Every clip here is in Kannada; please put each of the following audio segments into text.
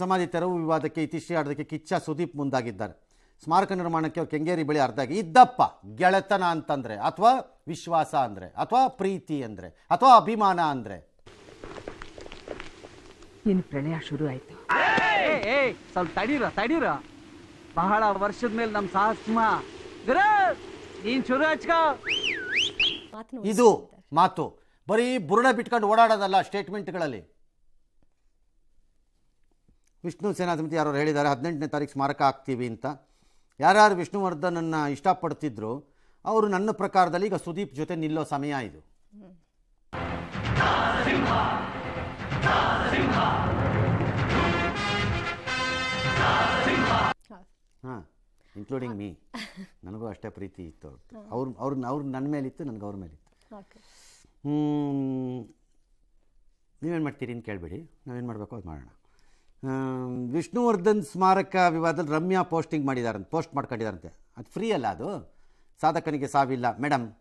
ಸಮಾಧಿ ತೆರವು ವಿವಾದಕ್ಕೆ ಇತಿಶ್ರೀ ಆಡೋದಕ್ಕೆ ಕಿಚ್ಚ ಸುದೀಪ್ ಮುಂದಾಗಿದ್ದಾರೆ. ಸ್ಮಾರಕ ನಿರ್ಮಾಣಕ್ಕೆ ಅವ್ರು ಕೆಂಗೇರಿ ಬಳಿ ಅರ್ಧ ಆಗಿ ಇದ್ದಪ್ಪ ಗೆಳೆತನ ಅಂತಂದ್ರೆ ಅಥವಾ ವಿಶ್ವಾಸ ಅಂದ್ರೆ ಅಥವಾ ಪ್ರೀತಿ ಅಂದ್ರೆ ಅಥವಾ ಅಭಿಮಾನ ಅಂದ್ರೆ. ಇನ್ನು ಪ್ರಣಯ ಶುರು ಆಯ್ತು. ಏ ಸ್ವಲ್ಪ ತಡೀರ ತಡೀರ. ಬಹಳ ವರ್ಷದ ಮೇಲೆ ನಮ್ಮ ಸಾಹಸ್ಮ ಗುರು ನೀನ್ ಶುರು ಹಚ್ಕೋ ಇದು ಮಾತು. ಬರೀ ಬುರುಡ ಬಿಟ್ಕೊಂಡು ಓಡಾಡೋದಲ್ಲ ಸ್ಟೇಟ್ಮೆಂಟ್ಗಳಲ್ಲಿ ವಿಷ್ಣು ಸೇನಾ ಸಮಿತಿ ಯಾರು ಹೇಳಿದ್ದಾರೆ ಹದಿನೆಂಟನೇ ತಾರೀಕು ಸ್ಮಾರಕ ಆಗ್ತೀವಿ ಅಂತ. ಯಾರ್ಯಾರು ವಿಷ್ಣುವರ್ಧನನ್ನು ಇಷ್ಟಪಡ್ತಿದ್ರು ಅವರು ನನ್ನ ಪ್ರಕಾರದಲ್ಲಿ ಈಗ ಸುದೀಪ್ ಜೊತೆ ನಿಲ್ಲೋ ಸಮಯ ಇದು. ಹಾಂ. ಇನ್ಕ್ಲೂಡಿಂಗ್ ಮೀ ನನಗೂ ಅಷ್ಟೇ ಪ್ರೀತಿ ಇತ್ತು ಅವ್ರ ಅವ್ರ ಅವ್ರ ನನ್ನ ಮೇಲಿತ್ತು ನನಗೆ ಅವ್ರ ಮೇಲಿತ್ತು. ನೀವೇನು ಮಾಡ್ತೀರಿ ಅಂತ ಕೇಳಬೇಡಿ. ನಾವೇನು ಮಾಡಬೇಕು ಅದು ಮಾಡೋಣ. ವಿಷ್ಣುವರ್ಧನ್ ಸ್ಮಾರಕ ವಿವಾದದಲ್ಲಿ ರಮ್ಯಾ ಪೋಸ್ಟಿಂಗ್ ಮಾಡಿದಾರಂತೆ ಪೋಸ್ಟ್ ಮಾಡ್ಕೊಂಡಿದ್ದಾರಂತೆ ಅದು ಫ್ರೀ ಅಲ್ಲ ಅದು? ಸಾಧಕನಿಗೆ ಸಾವಿಲ್ಲ. ಮೇಡಮ್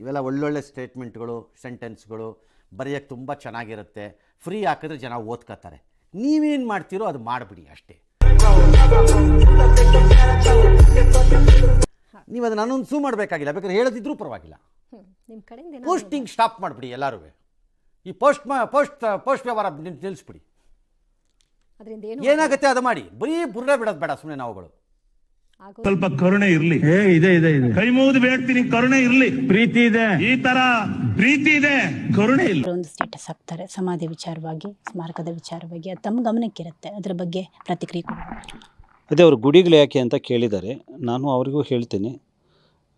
ಇವೆಲ್ಲ ಒಳ್ಳೊಳ್ಳೆ ಸ್ಟೇಟ್ಮೆಂಟ್ಗಳು ಸೆಂಟೆನ್ಸ್ಗಳು ಬರೆಯೋಕ್ಕೆ ತುಂಬ ಚೆನ್ನಾಗಿರುತ್ತೆ. ಫ್ರೀ ಹಾಕಿದ್ರೆ ಜನ ಓದ್ಕೋತಾರೆ ನೀವೇನು ಮಾಡ್ತೀರೋ ಅದು ಮಾಡಿಬಿಡಿ ಅಷ್ಟೇ. ನೀವು ಅದನ್ನು ಅನೌನ್ಸು ಮಾಡಬೇಕಾಗಿಲ್ಲ. ಬೇಕಾದ್ರೆ ಹೇಳದಿದ್ರೂ ಪರವಾಗಿಲ್ಲ. ಪೋಸ್ಟಿಂಗ್ ಸ್ಟಾಪ್ ಮಾಡಿಬಿಡಿ ಎಲ್ಲರೂ ಈ ಪೋಸ್ಟ್ ಮಾ ಪೋಸ್ಟ್ ಪೋಸ್ಟ್ ವ್ಯವಹಾರ ನಿಲ್- ನಿಲ್ಲಿಸ್ಬಿಡಿ ಅದರಿಂದ ಏನು ಏನಾಗುತ್ತೆ ಅದು ಮಾಡಿ? ಬರೀ ಬುರ್ರೆ ಬಿಡೋದು ಬೇಡ ಸುಮ್ಮನೆ ನಾವುಗಳು. ಸ್ವಲ್ಪ ಕರುಣೆ ಇರ್ಲಿ. ಏ ಇದೆ ಇದೆ ಇದೆ. ಕೈ ಮುಗಿದು ಬೇಡ್ತೀನಿ ಕರುಣೆ ಇರ್ಲಿ. ಪ್ರೀತಿ ಇದೆ. ಈ ತರ ಪ್ರೀತಿ ಇದೆ. ಕರುಣೆ ಇಲ್ಲ. ಒಂದು ಸ್ಟೇಟಸ್ ಹಾಕ್ತಾರೆ ಸಮಾಧಿ ವಿಚಾರವಾಗಿ ಸ್ಮಾರಕದ ವಿಚಾರವಾಗಿ. ಅದು ತಮ್ಮ ಗಮನಕ್ಕಿರುತ್ತೆ. ಅದರ ಬಗ್ಗೆ ಪ್ರತಿಕ್ರಿಯೆ ಅದೇ ಅವರು ಗುಡಿಗಳು ಯಾಕೆ ಅಂತ ಕೇಳಿದ್ದಾರೆ. ನಾನು ಅವರಿಗೂ ಹೇಳ್ತೀನಿ.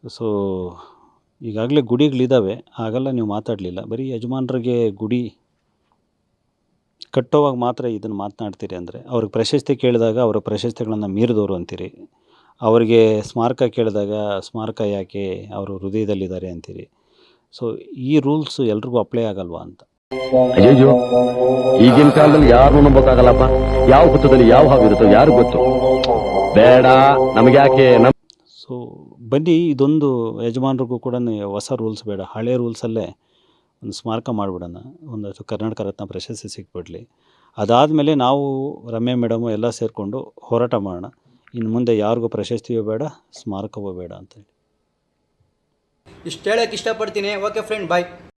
ಸೊ ಈಗಾಗಲೇ ಗುಡಿಗಳಿದ್ದಾವೆ ಹಾಗೆಲ್ಲ ನೀವು ಮಾತಾಡಲಿಲ್ಲ. ಬರೀ ಯಜಮಾನರಿಗೆ ಗುಡಿ ಕಟ್ಟೋವಾಗ ಮಾತ್ರ ಇದನ್ನು ಮಾತನಾಡ್ತೀರಿ ಅಂದರೆ ಅವ್ರಿಗೆ ಪ್ರಶಸ್ತಿ ಕೇಳಿದಾಗ ಅವರ ಪ್ರಶಸ್ತಿಗಳನ್ನು ಮೀರಿದವರು ಅಂತೀರಿ. ಅವರಿಗೆ ಸ್ಮಾರಕ ಕೇಳಿದಾಗ ಸ್ಮಾರಕ ಯಾಕೆ ಅವರು ಹೃದಯದಲ್ಲಿದ್ದಾರೆ ಅಂತೀರಿ. ಸೊ ಈ ರೂಲ್ಸ್ ಎಲ್ರಿಗೂ ಅಪ್ಲೈ ಆಗಲ್ವಾ ಅಂತ? ಅಯ್ಯೋ ಈಗಿನ ಕಾಲದಲ್ಲಿ ಯಾರು ನಂಬೋಕ್ಕಾಗಲ್ಲಪ್ಪ. ಯಾವ ಹುತ್ತದಲ್ಲಿ ಯಾವ ಹಾವಿರುತ್ತೋ ಯಾರು ಗೊತ್ತು. ಬೇಡ ನಮಗೆ ಯಾಕೆ ನಮ್ ಸೊ ಬನ್ನಿ ಇದೊಂದು ಯಜಮಾನರಿಗೂ ಕೂಡ ಹೊಸ ರೂಲ್ಸ್ ಬೇಡ. ಹಳೆ ರೂಲ್ಸಲ್ಲೇ ಒಂದು ಸ್ಮಾರಕ ಮಾಡಿಬಿಡೋಣ. ಒಂದು ಕರ್ನಾಟಕ ರತ್ನ ಪ್ರಶಸ್ತಿ ಸಿಕ್ಬಿಡ್ಲಿ. ಅದಾದಮೇಲೆ ನಾವು ರಮ್ಯಾ ಮೇಡಮು ಎಲ್ಲ ಸೇರಿಕೊಂಡು ಹೋರಾಟ ಮಾಡೋಣ. ಇನ್ನು ಮುಂದೆ ಯಾರಿಗೂ ಪ್ರಶಸ್ತಿಯೂ ಬೇಡ, ಸ್ಮಾರಕವೂ ಬೇಡ ಅಂತ ಹೇಳಿ ಇಷ್ಟು ಹೇಳಕ್ಕೆ ಇಷ್ಟಪಡ್ತೀನಿ. Okay friend, bye.